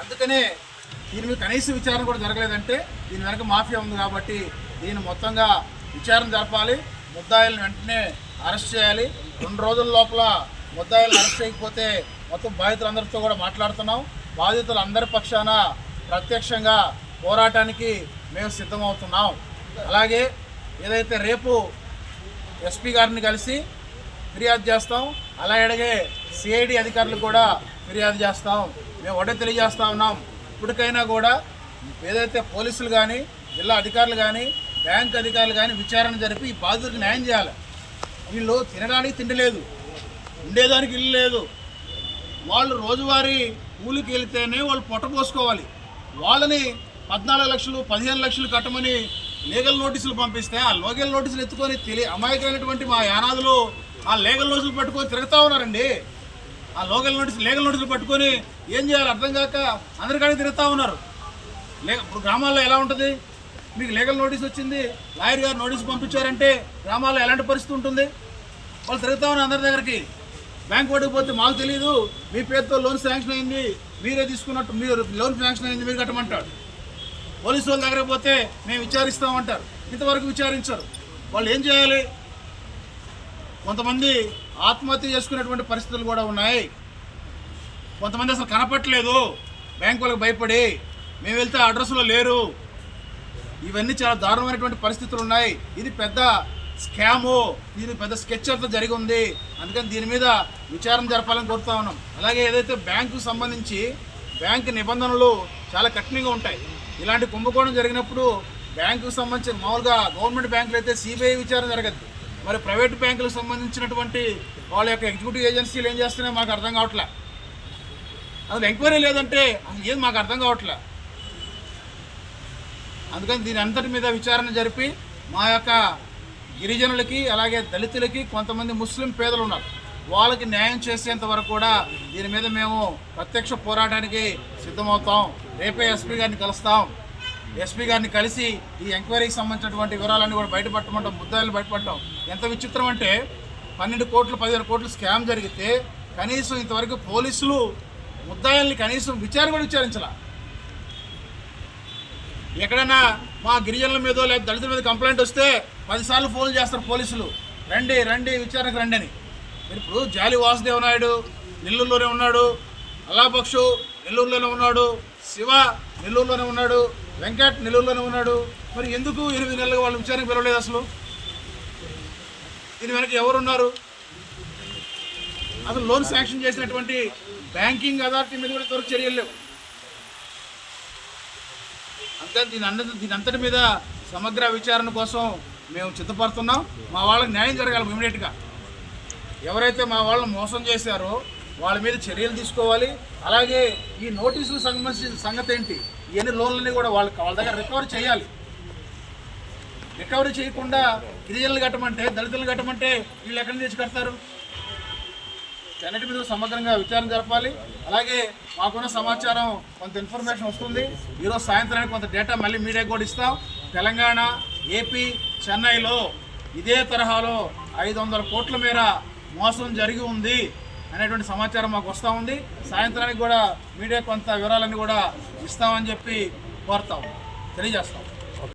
అందుకనే దీని మీద కనీస విచారణ కూడా జరగలేదంటే దీని వెనక మాఫియా ఉంది కాబట్టి దీన్ని మొత్తంగా విచారణ జరపాలి. ముద్దాయిలను వెంటనే అరెస్ట్ చేయాలి. రెండు రోజుల లోపల ముద్దాయిలను అరెస్ట్ చేయకపోతే మొత్తం బాధితులందరితో కూడా మాట్లాడుతున్నాం. బాధితులందరి పక్షాన ప్రత్యక్షంగా పోరాటానికి మేము సిద్ధమవుతున్నాం. అలాగే ఏదైతే రేపు ఎస్పీ గారిని కలిసి ఫిర్యాదు చేస్తాం. అలాగే సిఐడి అధికారులు కూడా ఫిర్యాదు చేస్తాం. మేము ఒకటే తెలియజేస్తా ఉన్నాం. ఇప్పటికైనా కూడా ఏదైతే పోలీసులు కానీ జిల్లా అధికారులు కానీ బ్యాంక్ అధికారులు కానీ విచారణ జరిపి ఈ బాధితులకు న్యాయం చేయాలి. వీళ్ళు తినడానికి తిండి లేదు. ఉండేదానికి ఇల్లు లేదు. వాళ్ళు రోజువారీ కూలికి వెళితేనే వాళ్ళు పొట్ట పోసుకోవాలి. వాళ్ళని పద్నాలుగు లక్షలు పదిహేను లక్షలు కట్టమని లీగల్ నోటీసులు పంపిస్తే ఆ లీగల్ నోటీసులు ఎత్తుకొని తెలియ అమాయకమైనటువంటి మా యానాదులు ఆ లీగల్ నోటీసులు పట్టుకొని తిరుగుతూ ఉన్నారండి. ఆ లోకల్ నోటీస్ లీగల్ నోటీసులు పట్టుకొని ఏం చేయాలి అర్థం కాక అందరికాడికి తిరుగుతూ ఉన్నారు. లే ఇప్పుడు గ్రామాల్లో ఎలా ఉంటుంది? మీకు లీగల్ నోటీస్ వచ్చింది లాయర్ గారు నోటీస్ పంపించారంటే గ్రామాల్లో ఎలాంటి పరిస్థితి ఉంటుంది? వాళ్ళు తిరుగుతా ఉన్నారు అందరి దగ్గరికి. బ్యాంక్ వాడికి పోతే మాకు తెలియదు మీ పేరుతో లోన్ శాంక్షన్ అయింది మీరే తీసుకున్నట్టు మీరు లోన్ శాంక్షన్ అయింది మీరు కట్టమంటాడు పోలీసు వాళ్ళ దగ్గర పోతే మేము విచారిస్తామంటారు. ఇంతవరకు విచారించరు. వాళ్ళు ఏం చేయాలి? కొంతమంది ఆత్మహత్య చేసుకునేటువంటి పరిస్థితులు కూడా ఉన్నాయి. కొంతమంది అసలు కనపట్లేదు బ్యాంకు వాళ్ళకి భయపడి మేము వెళ్తే అడ్రస్లో లేరు. ఇవన్నీ చాలా దారుణమైనటువంటి పరిస్థితులు ఉన్నాయి. ఇది పెద్ద స్కాము. ఇది పెద్ద స్కెచ్ జరిగి ఉంది. అందుకని దీని మీద విచారణ జరపాలని కోరుతా ఉన్నాం. అలాగే ఏదైతే బ్యాంకుకు సంబంధించి బ్యాంకు నిబంధనలు చాలా కఠినంగా ఉంటాయి. ఇలాంటి కుంభకోణం జరిగినప్పుడు బ్యాంకుకు సంబంధించి మామూలుగా గవర్నమెంట్ బ్యాంకులు అయితే సిబిఐ విచారణ జరగదు మరి ప్రైవేట్ బ్యాంకులకు సంబంధించినటువంటి వాళ్ళ యొక్క ఎగ్జిక్యూటివ్ ఏజెన్సీలు ఏం చేస్తున్నాయో మాకు అర్థం కావట్లే. అసలు ఎంక్వైరీ లేదంటే అసలు ఏది మాకు అర్థం కావట్లే. అందుకని దీని అంతటి మీద విచారణ జరిపి మా యొక్క గిరిజనులకి అలాగే దళితులకి కొంతమంది ముస్లిం పేదలు ఉన్నారు. వాళ్ళకి న్యాయం చేసేంత వరకు కూడా దీని మీద మేము ప్రత్యక్ష పోరాటానికి సిద్ధమవుతాం. రేపే ఎస్పీ గారిని కలుస్తాం. ఎస్పీ గారిని కలిసి ఈ ఎంక్వైరీకి సంబంధించినటువంటి వివరాలన్నీ కూడా బయటపట్టమంటాం ముద్దాయిలు బయటపడటం ఎంత విచిత్రం అంటే పన్నెండు కోట్లు పదిహేను కోట్లు స్కామ్ జరిగితే కనీసం ఇంతవరకు పోలీసులు ముద్దాయిల్ని కనీసం విచారణ కూడా విచారించాల. ఎక్కడైనా మా గిరిజనుల మీదో లేదా దళితుల మీద కంప్లైంట్ వస్తే పదిసార్లు ఫోన్ చేస్తారు పోలీసులు. రండి రండి విచారణకు రండి అని. ఇప్పుడు జాలి వాసుదేవ నాయుడు నెల్లూరులోనే ఉన్నాడు అల్లాపక్షు నెల్లూరులోనే ఉన్నాడు శివ నెల్లూరులోనే ఉన్నాడు వెంకట్ నెల్లూరులోనే ఉన్నాడు. మరి ఎందుకు ఎనిమిది నెలలుగా వాళ్ళు విచారణకు పిలవలేదు అసలు? దీని వెనక ఎవరున్నారు? అసలు లోన్ శాంక్షన్ చేసినటువంటి బ్యాంకింగ్ అథారిటీ మీద కూడా త్వరకు చర్యలు లేవు. అంతే దీని అన్న దీని అంతటి మీద సమగ్ర విచారణ కోసం మేము చిత్తపడుతున్నాం. మా వాళ్ళకి న్యాయం జరగాలి ఇమీడియట్గా. ఎవరైతే మా వాళ్ళని మోసం చేశారో వాళ్ళ మీద చర్యలు తీసుకోవాలి. అలాగే ఈ నోటీసులు సంబంధించిన సంగతి ఏంటి? ఎన్ని లోన్లన్నీ కూడా వాళ్ళకి వాళ్ళ దగ్గర రికవరీ చేయాలి. రికవరీ చేయకుండా గిరిజనులు కట్టమంటే దళితులు కట్టమంటే వీళ్ళు ఎక్కడి నుంచి కడతారు? అన్నిటి మీద సమగ్రంగా విచారణ జరపాలి. అలాగే మాకున్న సమాచారం కొంత ఇన్ఫర్మేషన్ వస్తుంది. ఈరోజు సాయంత్రానికి కొంత డేటా మళ్ళీ మీడియాకి కూడా ఇస్తాం. తెలంగాణ ఏపీ చెన్నైలో ఇదే తరహాలో ఐదు వందల కోట్ల మేర మోసం జరిగి ఉంది. అనేటువంటి సమాచారం మాకు వస్తూ ఉంది. సాయంత్రానికి కూడా మీడియా కొంత వివరాలన్నీ కూడా ఇస్తామని చెప్పి కోరుతాం. తెలియజేస్తాం.